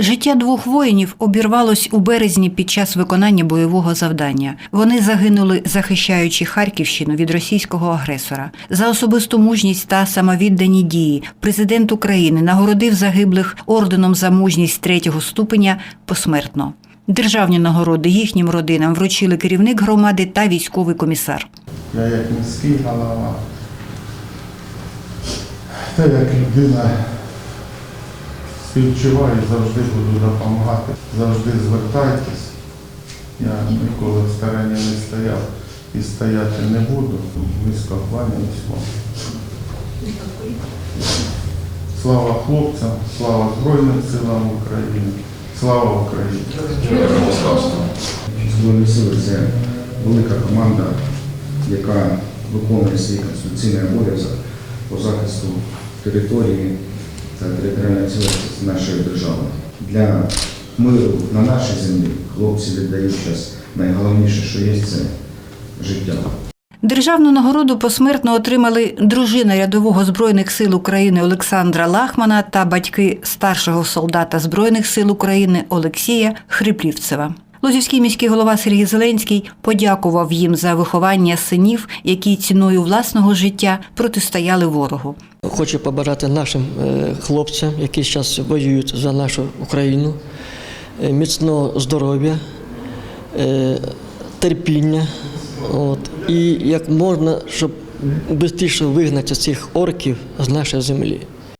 Життя двох воїнів обірвалось у березні під час виконання бойового завдання. Вони загинули, захищаючи Харківщину від російського агресора. За особисту мужність та самовіддані дії президент України нагородив загиблих орденом за мужність третього ступеня посмертно. Державні нагороди їхнім родинам вручили керівник громади та військовий комісар. Я як міський голова, та як людина співчуваю, завжди буду допомагати, завжди звертайтесь. Я ніколи в стороні не стояв і стояти не буду. Низько кланяюсь вам. Слава хлопцям, слава Збройним силам України, слава Україні! Збройні сили це велика команда, яка виконує свій конституційний обов'язок по захисту території та територіальної цілісності нашої держави. Для миру на нашій землі хлопці віддають зараз найголовніше, що є, це життя. Державну нагороду посмертно отримали дружина рядового збройних сил України Олександра Лахмана та батьки старшого солдата збройних сил України Олексія Хриплівцева. Лозівський міський голова Сергій Зеленський подякував їм за виховання синів, які ціною власного життя протистояли ворогу. Хочу побажати нашим е, хлопцям, які зараз воюють за нашу Україну, е, міцного здоров'я, е, терпіння. От, і як можна, щоб швидше вигнати цих орків з нашої землі.